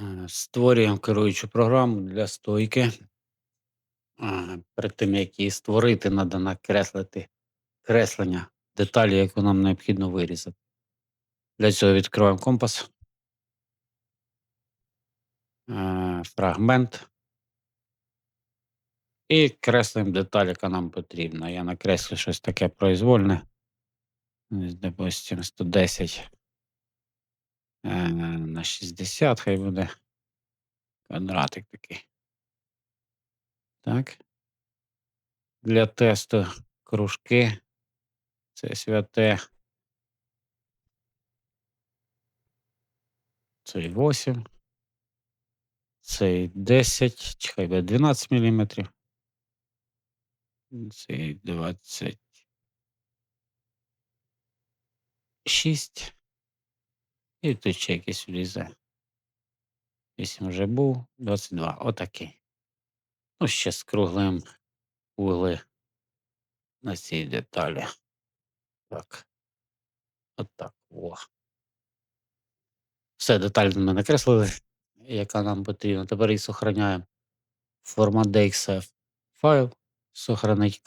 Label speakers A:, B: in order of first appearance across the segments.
A: Е, Створюємо керуючу програму для стойки. Е, Перед тим, як її створити, треба накреслити креслення деталі, яку нам необхідно вирізати. Для цього відкриваємо компас, е, фрагмент і креслимо деталь, яка нам потрібна. Я накреслю щось таке произвольне. Ось, Допустим, 110 е, на 60 хай буде. Квадратик такий. Так. Для тесту кружки. Це святе. Цей 8. Цей 10, чи хай буде 12 мм. Цей 26. І тут ще якийсь влізе. 8 вже був, 22. Отакий. Ну, ще скруглим угли на цій деталі. Так. Отак. О. Все, деталь ми накреслили, яка нам потрібна. Тепер її сохраняємо. Формат DXF файл. Сохранить.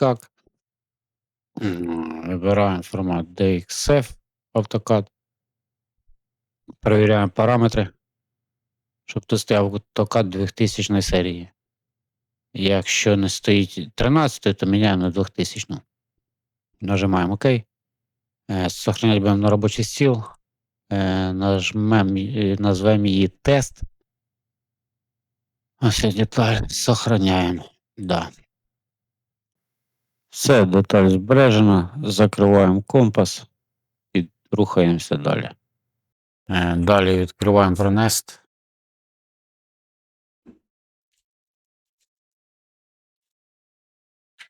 A: М, Вибираємо формат DXF AutoCAD. Перевіряємо параметри, щоб тут стояв AutoCAD 2000 серії. Якщо не стоїть 13, то міняємо на 2000. Нажимаємо ОК. Е, Сохранять будемо на робочий стіл. Е, Нажмемо, е, назвемо її тест. Ось деталь сохраняємо. Да. Все, деталь збережена. Закриваємо компас і рухаємося далі. Е, Далі відкриваємо Pronest.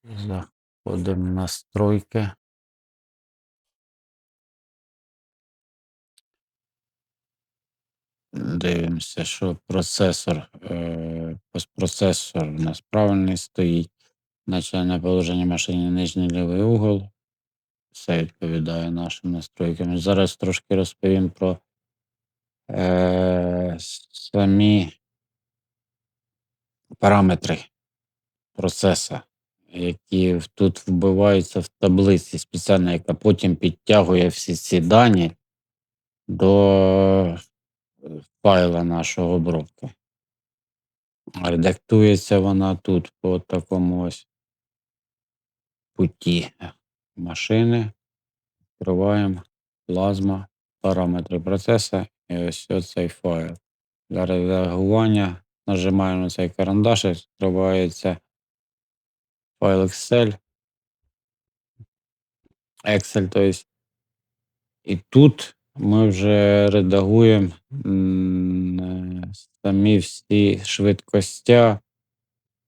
A: Заходимо в настройки. Дивимося, що процесор, е, постпроцесор у нас правильний стоїть. Начальне положення машини нижній лівий угол. Все відповідає нашим настройкам. Зараз трошки розповім про е, самі параметри процеса, які тут вбиваються в таблиці спеціально, яка потім підтягує всі ці дані до е, файла нашого обробки. Редактується вона тут по такому ось путі машини. Відкриваємо плазма, параметри процесу і ось цей файл. Для редагування нажимаємо на цей карандаш, відкривається файл Excel. Excel, то есть. І тут ми вже редагуємо е, самі всі швидкостя,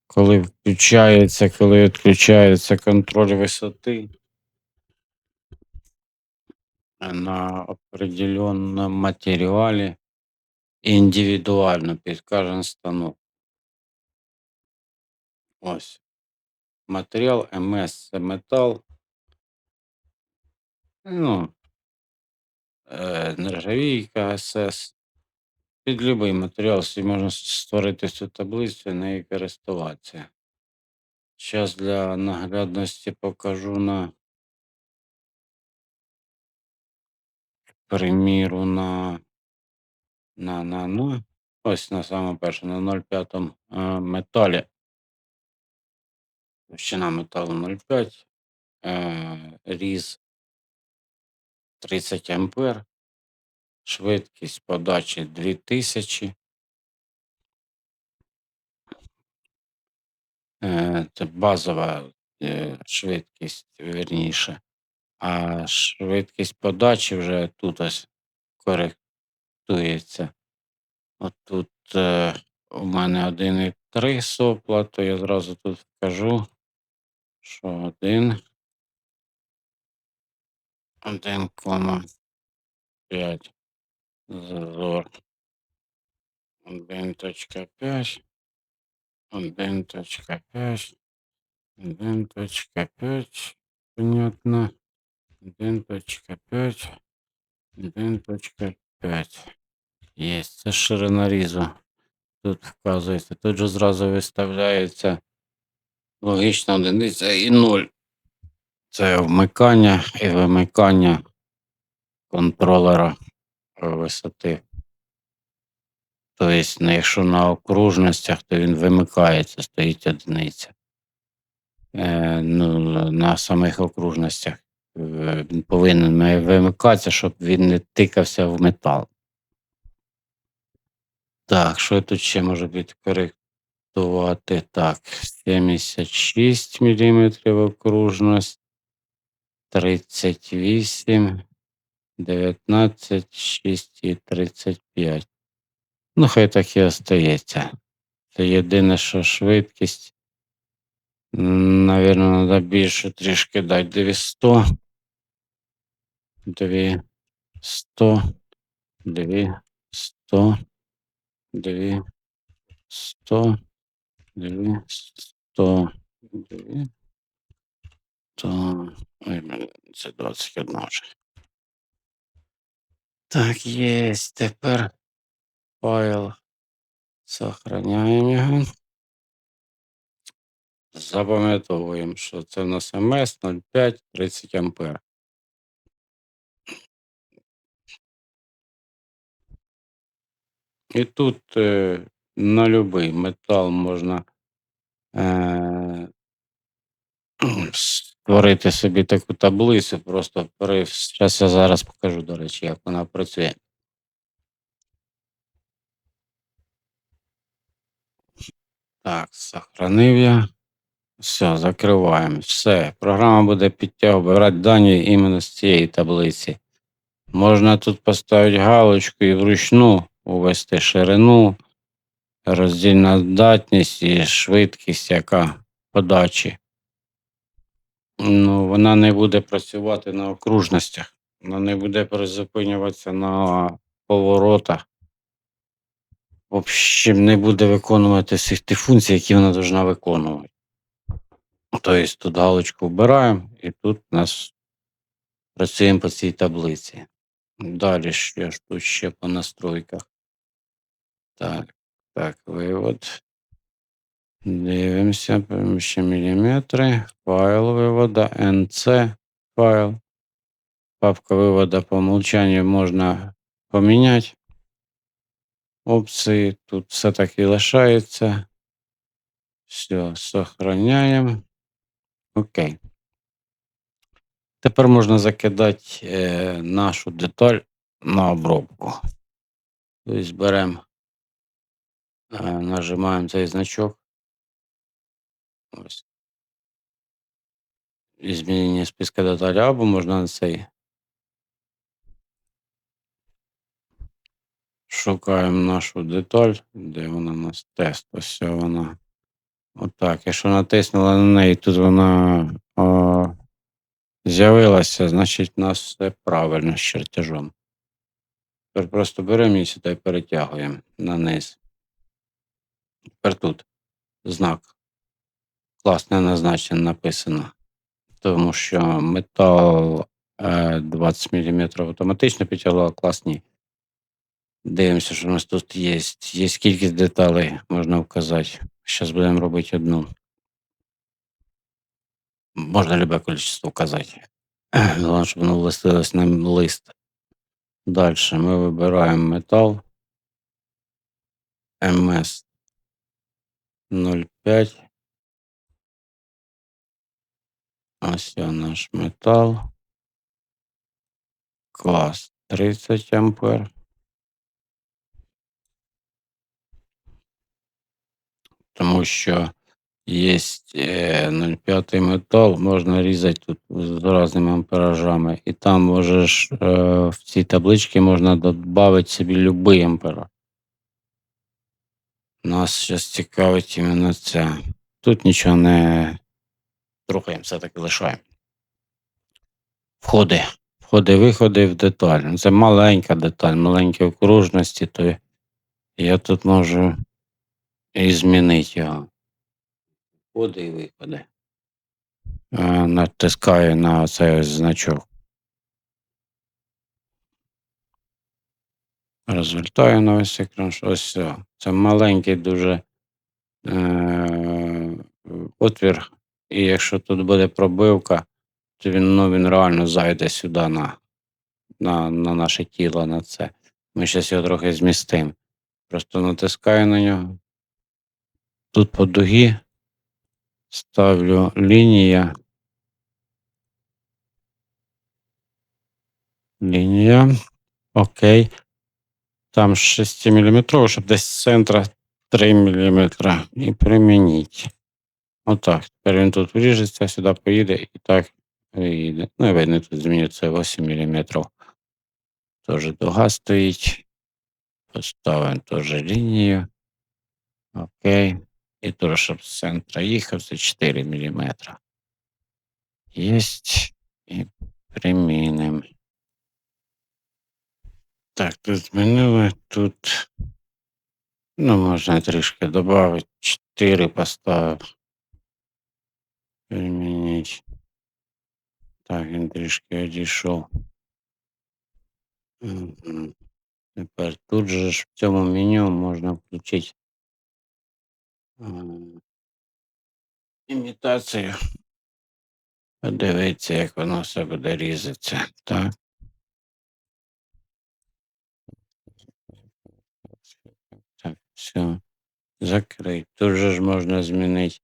A: коли включається, коли відключається контроль висоти на определенном матеріалі індивідуально під кожен станок. Ось. Матеріал МС це метал. Ну, е, нержавійка СС. Під будь-який матеріал собі можна створити цю таблицю і нею користуватися. Зараз для наглядності покажу на приміру на, на, на, на. Ось на саме перше, на 0,5 е, металі. Товщина металу 0,5. Е, різ 30 ампер. Швидкість подачі 2000. Е, Це базова е, швидкість, вірніше. А швидкість подачі вже тут ось коректується. От тут е, у мене 1,3 сопла, то я зразу тут вкажу, що 1 1,5 зазор 1.5 1.5 1.5 понятно 1.5 1.5 Є, це ширина різу. Тут вказується, тут же зразу виставляється логічна одиниця і нуль. Це вмикання і вимикання контролера висоти. Тобто, якщо на окружностях, то він вимикається, стоїть одиниця. Е, ну, на самих окружностях повинен вимикатися, щоб він не тикався в метал. Так, що тут ще може підкоректувати? Так, 76 мм окружність, 38, 19, 6 і 35. Ну, хай так і остається. Це єдине, що швидкість. Навірно, треба більше трішки дати 200. 2, 100, 2, 100, 2, 100, 2, 100, 2, 100. Ой, це 21 вже. Так, є. Тепер файл. Сохраняємо його. Запам'ятовуємо, що це у нас МС 0,5 30 ампер. І тут е, на будь-який метал можна е, створити собі таку таблицю, просто Зараз я зараз покажу, до речі, як вона працює. Так, сохранив я. Все, закриваємо. Все. Програма буде підтягувати дані іменно з цієї таблиці. Можна тут поставити галочку і вручну увести ширину, роздільна здатність і швидкість, яка подачі. Ну, вона не буде працювати на окружностях, вона не буде призупинюватися на поворотах. В общем, не буде виконувати всіх тих функцій, які вона повинна виконувати. Тобто тут галочку вбираємо і тут у нас працюємо по цій таблиці. Далі що тут ще по настройках. Так, так, вивод. Дивимося, ще міліметри. Файл вивода, NC файл. Папка вивода по умолчанню можна поміняти. Опції. Тут все так і лишається. Все, сохраняємо. Окей. Тепер можна закидати е, нашу деталь на обробку. Тобто беремо, е, нажимаємо цей значок. Ось. Змінення списка деталей, або можна на цей. Шукаємо нашу деталь, де вона у нас тест. Ось вона. Отак. Якщо натиснула на неї, тут вона о, з'явилася, значить у нас все правильно з чертежом. Тепер просто беремо і сюди перетягуємо на низ. Тепер тут знак. Класне назначення написано. Тому що метал 20 мм автоматично підтягувала класні. Дивимося, що у нас тут є. Є кількість деталей, можна вказати. Зараз будемо робити одну. Можна любе кількість вказати. Головне, щоб воно властилось на лист. Далі ми вибираємо метал МС 0,5. Ось наш метал. Клас 30 ампер. Тому що є 0,5 метал, можна різати тут з різними амперажами. І там можеш е, в цій табличці можна додати собі будь-який ампераж. Нас зараз цікавить іменно це. Тут нічого не трухаємо, все таки лишаємо. Входи. Входи, виходи в деталь. Це маленька деталь, маленькі окружності, то я тут можу і змінити його. Входи і виходи. Е, натискаю на цей значок. Розвертаю на весь екран, ось все. Це маленький дуже е- отвір. І якщо тут буде пробивка, то він, ну, він реально зайде сюди на, на, на наше тіло, на це. Ми зараз його трохи змістимо. Просто натискаю на нього. Тут по дугі ставлю лінія. Лінія. Окей. Там 6 мм, щоб десь з центра 3 мм. І примініть. Отак. Тепер він тут вріжеться, сюди поїде і так виїде. Ну і видно, тут змінюється 8 мм. Теж дуга стоїть. Поставимо теж лінію. Окей. І теж, щоб з центра їхав, це 4 мм. Єсть. І примінимо. Так, тут змінили, тут. Ну, можна трішки додати. 4 поставив. Примініть. Так, він трішки одійшов. Мгм. Тепер тут же ж в цьому меню можна включити імітацію. Подивитися, як воно все буде різатися. Так. Так, все. Закрить. Тут же ж можна змінити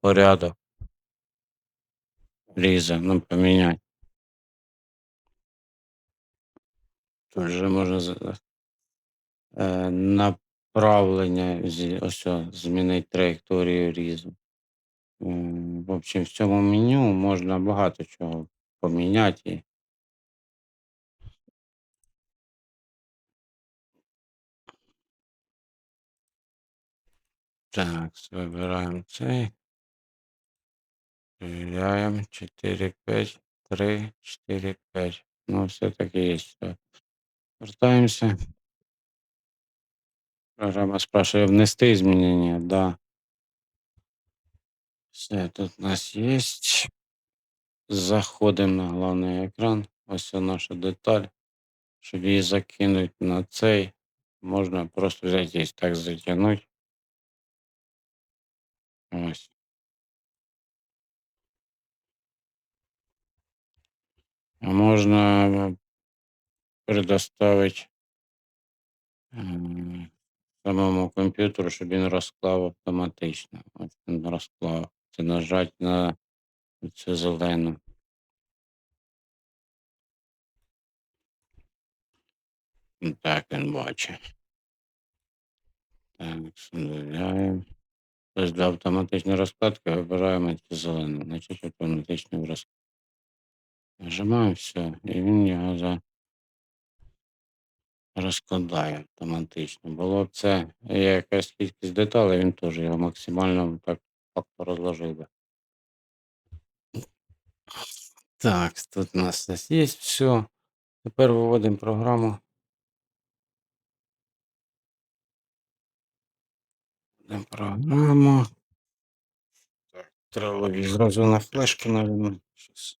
A: порядок. Різа, ну поміняти. Тут же можна е, направлення, ось змінити траєкторію різу. М, В общем, в цьому меню можна багато чого поміняти. Так, вибираємо цей. Перевіряємо. 4, 5, 3, 4, 5. Ну, все-таки є. Все. Вертаємося. Програма спрашиває внести змінення. Да. Все, тут у нас є. Заходимо на головний екран. Ось це наша деталь. Щоб її закинути на цей, можна просто взяти і так затягнути. Ось. А можна предоставити м, самому комп'ютеру, щоб він розклав автоматично. Ось він розклав. Це нажати на цю зелену. Так, він бачить. Так, додаємо. Тобто для автоматичної розкладки вибираємо цю зелену. Значить автоматичний розклад. Нажимаємо все, і він його за... розкладає автоматично. Було б це якась кількість деталей, він теж його максимально так розложив би. Так, тут у нас є все. Тепер виводимо програму. Вводимо програму. Так, треба її зразу на флешку навіть. Щас.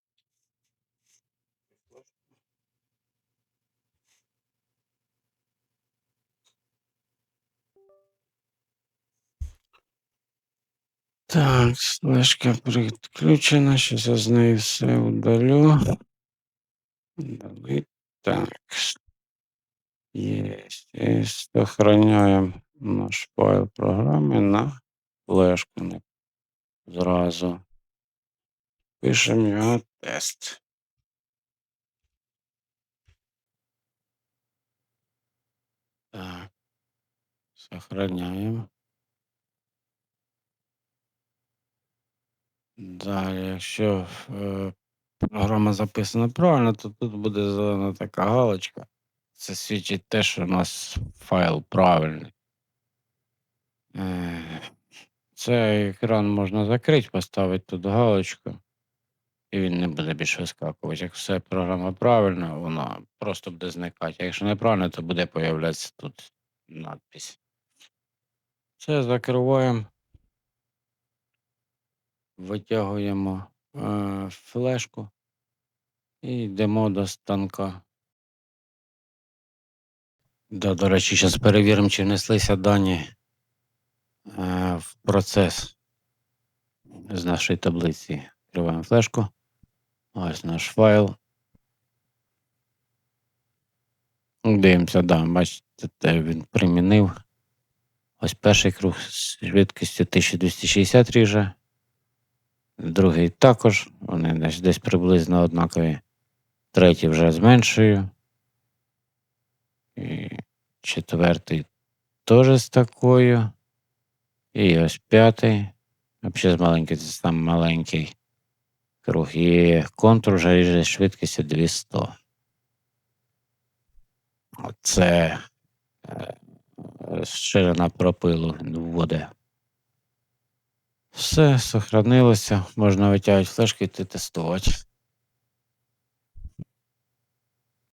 A: Так, флешка підключена. Зараз я з нею все удалю. Удалить. Так. Есть. Есть. Сохраняем Наш файл програми на флешку. Зразу. Пишемо його тест. Так. Сохраняємо. Далі, якщо е, програма записана правильно, то тут буде зелена така галочка. Це свідчить те, що у нас файл правильний. Е, Цей екран можна закрити, поставити тут галочку, і він не буде більше вискакувати. Як все програма правильна, вона просто буде зникати. А якщо неправильно, то буде появлятися тут надпись. Це закриваємо. Витягуємо е, флешку і йдемо до станка. Да, до речі, зараз перевіримо, чи внеслися дані в процес з нашої таблиці. Відкриваємо флешку. Ось наш файл. Дивимося, да, бачите, він примінив. Ось перший круг з швидкістю 1260 ріже. Другий також. Вони десь, десь приблизно однакові. Третій вже зменшую. І четвертий теж з такою. І ось п'ятий. Взагалі маленький, сам маленький круг. І контур вже ріже швидкістю 200. Оце е, ширина пропилу вводе. Все, сохранилося. Можна витягувати флешки і тестувати.